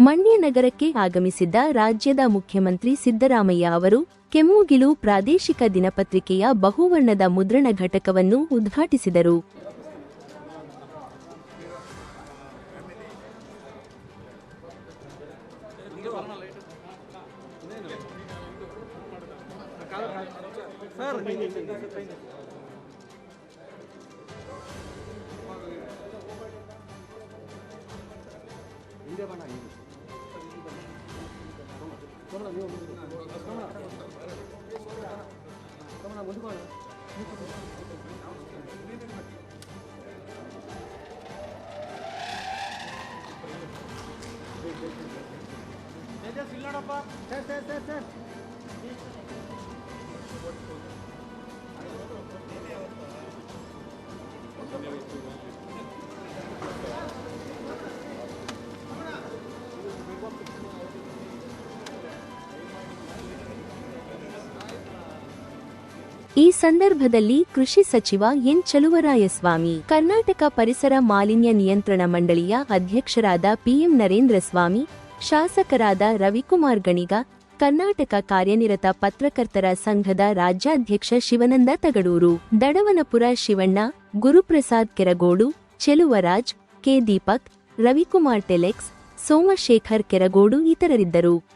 ಮಂಡ್ಯ ನಗರಕ್ಕೆ ಆಗಮಿಸಿದ್ದ ರಾಜ್ಯದ ಮುಖ್ಯಮಂತ್ರಿ ಸಿದ್ದರಾಮಯ್ಯ ಅವರು ಕೆಮ್ಮುಗಿಲು ಪ್ರಾದೇಶಿಕ ದಿನಪತ್ರಿಕೆಯ ಬಹುವರ್ಣದ ಮುದ್ರಣ ಘಟಕವನ್ನು ಉದ್ಘಾಟಿಸಿದರು. ಸರ್ ಸರ್ ಸರ್ ಸರ್ ಈ ಸಂದರ್ಭದಲ್ಲಿ ಕೃಷಿ ಸಚಿವ ಎನ್ ಚಲುವರಾಯಸ್ವಾಮಿ, ಕರ್ನಾಟಕ ಪರಿಸರ ಮಾಲಿನ್ಯ ನಿಯಂತ್ರಣ ಮಂಡಳಿಯ ಅಧ್ಯಕ್ಷರಾದ ಪಿಎಂ ನರೇಂದ್ರ ಸ್ವಾಮಿ ಶಾಸಕರಾದ ರವಿಕುಮಾರ್ ಗಣಿಗ, ಕರ್ನಾಟಕ ಕಾರ್ಯನಿರತ ಪತ್ರಕರ್ತರ ಸಂಘದ ರಾಜ್ಯಾಧ್ಯಕ್ಷ ಶಿವನಂದ ತಗಡೂರು, ದಡವನಪುರ ಶಿವಣ್ಣ, ಗುರುಪ್ರಸಾದ್ ಕೆರಗೋಡು, ಚೆಲುವರಾಜ್, ಕೆ ದೀಪಕ್, ರವಿಕುಮಾರ್ ಟೆಲೆಕ್ಸ್, ಸೋಮಶೇಖರ್ ಕೆರಗೋಡು ಇತರರಿದ್ದರು.